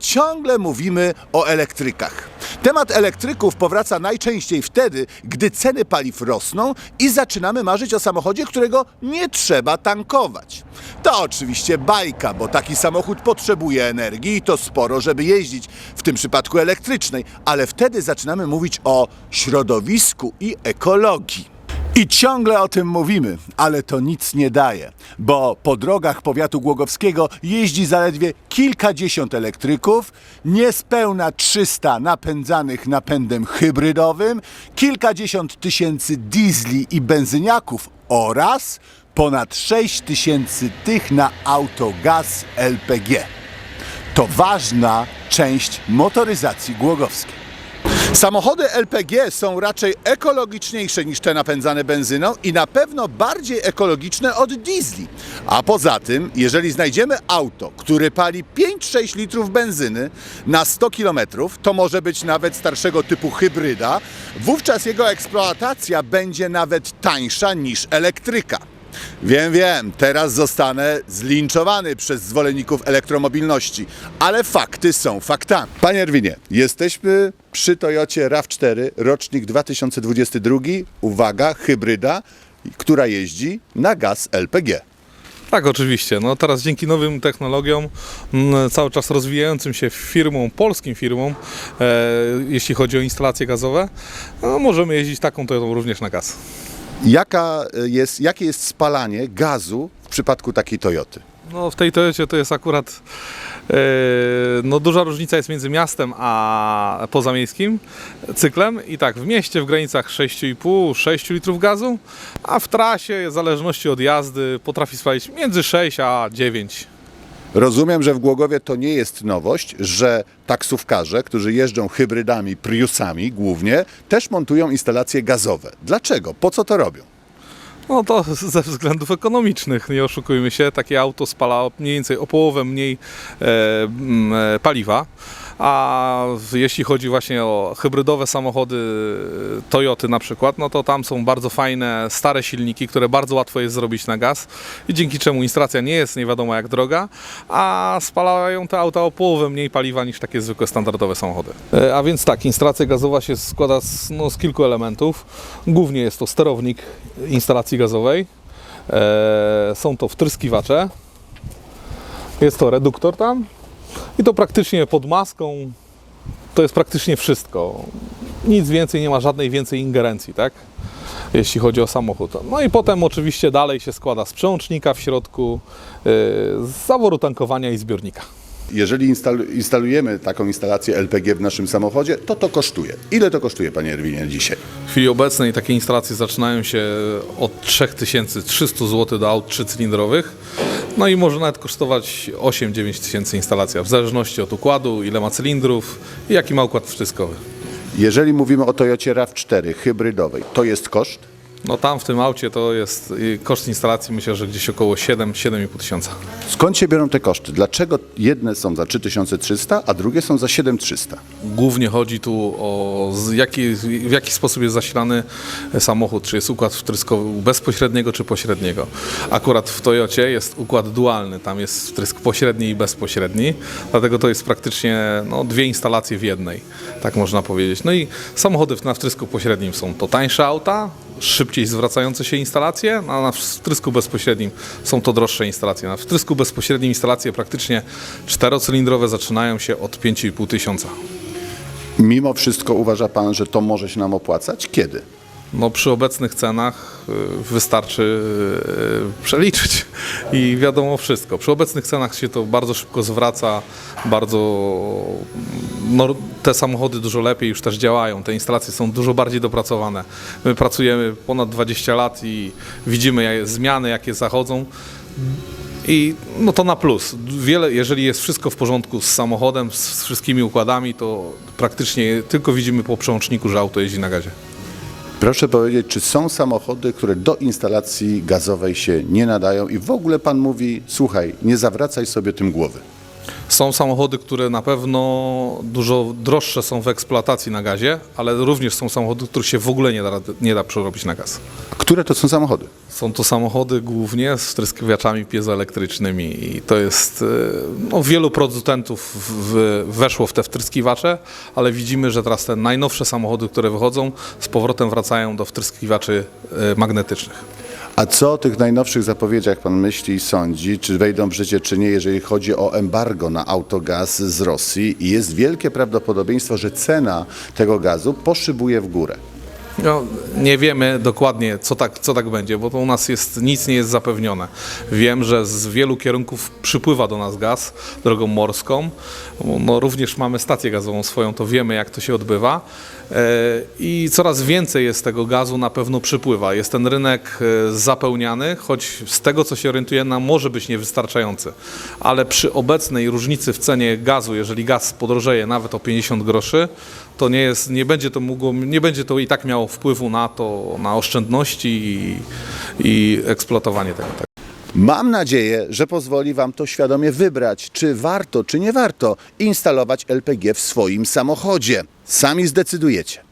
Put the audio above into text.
Ciągle mówimy o elektrykach. Temat elektryków powraca najczęściej wtedy, gdy ceny paliw rosną i zaczynamy marzyć o samochodzie, którego nie trzeba tankować. To oczywiście bajka, bo taki samochód potrzebuje energii i to sporo, żeby jeździć, w tym przypadku elektrycznej, ale wtedy zaczynamy mówić o środowisku i ekologii. I ciągle o tym mówimy, ale to nic nie daje, bo po drogach powiatu głogowskiego jeździ zaledwie kilkadziesiąt elektryków, niespełna 300 napędzanych napędem hybrydowym, kilkadziesiąt tysięcy diesli i benzyniaków oraz ponad 6 tysięcy tych na autogaz LPG. To ważna część motoryzacji głogowskiej. Samochody LPG są raczej ekologiczniejsze niż te napędzane benzyną i na pewno bardziej ekologiczne od diesli. A poza tym, jeżeli znajdziemy auto, które pali 5-6 litrów benzyny na 100 km, to może być nawet starszego typu hybryda, wówczas jego eksploatacja będzie nawet tańsza niż elektryka. Wiem, wiem, teraz zostanę zlinczowany przez zwolenników elektromobilności, ale fakty są faktami. Panie Erwinie, jesteśmy przy Toyocie RAV4, rocznik 2022, uwaga, hybryda, która jeździ na gaz LPG. Tak, oczywiście. No teraz dzięki nowym technologiom, cały czas rozwijającym się firmom, polskim firmom, e, jeśli chodzi o instalacje gazowe, no, możemy jeździć taką Toyotą również na gaz. Jaka jest, jakie jest spalanie gazu w przypadku takiej Toyoty? No w tej Toyocie to jest akurat e, no duża różnica jest między miastem a pozamiejskim cyklem i tak w mieście w granicach 6,5-6 litrów gazu, a w trasie w zależności od jazdy potrafi spalić między 6 a 9 Rozumiem, że w Głogowie to nie jest nowość, że taksówkarze, którzy jeżdżą hybrydami, Priusami głównie, też montują instalacje gazowe. Dlaczego? Po co to robią? No to ze względów ekonomicznych, nie oszukujmy się, takie auto spala mniej więcej o połowę mniej e, e, paliwa. A jeśli chodzi właśnie o hybrydowe samochody Toyoty na przykład, no to tam są bardzo fajne, stare silniki, które bardzo łatwo jest zrobić na gaz i dzięki czemu instalacja nie jest nie wiadomo jak droga, a spalają te auta o połowę mniej paliwa niż takie zwykłe standardowe samochody. E, A więc tak, instalacja gazowa się składa z, no, z kilku elementów. Głównie jest to sterownik instalacji gazowej, e, są to wtryskiwacze, jest to reduktor tam i to praktycznie pod maską to jest praktycznie wszystko. Nic więcej, nie ma żadnej więcej ingerencji, tak? Jeśli chodzi o samochód. No i potem oczywiście dalej się składa z przełącznika w środku, yy, z zaworu tankowania i zbiornika. Jeżeli instalu- instalujemy taką instalację LPG w naszym samochodzie, to to kosztuje. Ile to kosztuje, panie Erwinie, dzisiaj? W chwili obecnej takie instalacje zaczynają się od 3300 zł do aut trzycylindrowych. No i może nawet kosztować 8-9 tysięcy instalacja, w zależności od układu, ile ma cylindrów i jaki ma układ wtryskowy. Jeżeli mówimy o Toyocie RAV4 hybrydowej, to jest koszt? No tam w tym aucie to jest y, koszt instalacji myślę, że gdzieś około 7-7,5 tysiąca. Skąd się biorą te koszty? Dlaczego jedne są za 3300, a drugie są za 7300? Głównie chodzi tu o z jaki, w jaki sposób jest zasilany samochód, czy jest układ wtryskowy bezpośredniego czy pośredniego. Akurat w Toyocie jest układ dualny, tam jest wtrysk pośredni i bezpośredni, dlatego to jest praktycznie no, dwie instalacje w jednej, tak można powiedzieć. No i samochody na wtrysku pośrednim są to tańsze auta, szybciej zwracające się instalacje, a na wtrysku bezpośrednim są to droższe instalacje. Na wtrysku bezpośrednim instalacje praktycznie czterocylindrowe zaczynają się od 5,5 tysiąca. Mimo wszystko uważa pan, że to może się nam opłacać? Kiedy? No, przy obecnych cenach y, wystarczy y, przeliczyć i wiadomo wszystko. Przy obecnych cenach się to bardzo szybko zwraca, bardzo no, te samochody dużo lepiej już też działają, te instalacje są dużo bardziej dopracowane. My pracujemy ponad 20 lat i widzimy zmiany, jakie zachodzą. I no to na plus. Wiele, jeżeli jest wszystko w porządku z samochodem, z wszystkimi układami, to praktycznie tylko widzimy po przełączniku, że auto jeździ na gazie. Proszę powiedzieć, czy są samochody, które do instalacji gazowej się nie nadają i w ogóle pan mówi, słuchaj, nie zawracaj sobie tym głowy. Są samochody, które na pewno dużo droższe są w eksploatacji na gazie, ale również są samochody, których się w ogóle nie da, nie da przerobić na gaz. Które to są samochody? Są to samochody głównie z wtryskiwaczami piezoelektrycznymi i to jest, e, no, wielu producentów w, weszło w te wtryskiwacze, ale widzimy, że teraz te najnowsze samochody, które wychodzą, z powrotem wracają do wtryskiwaczy e, magnetycznych. A co o tych najnowszych zapowiedziach pan myśli i sądzi? Czy wejdą w życie, czy nie, jeżeli chodzi o embargo na autogaz z Rosji? I jest wielkie prawdopodobieństwo, że cena tego gazu poszybuje w górę. No, nie wiemy dokładnie, co tak, co tak będzie, bo to u nas jest, nic nie jest zapewnione. Wiem, że z wielu kierunków przypływa do nas gaz drogą morską. No, również mamy stację gazową swoją, to wiemy, jak to się odbywa. E, I coraz więcej jest tego gazu na pewno przypływa. Jest ten rynek e, zapełniany, choć z tego, co się orientuje, nam może być niewystarczający. Ale przy obecnej różnicy w cenie gazu, jeżeli gaz podrożeje nawet o 50 groszy, to nie, jest, nie, będzie to mogło, nie będzie to i tak miało wpływu na to, na oszczędności i, i eksploatowanie tego. Mam nadzieję, że pozwoli Wam to świadomie wybrać, czy warto, czy nie warto instalować LPG w swoim samochodzie. Sami zdecydujecie.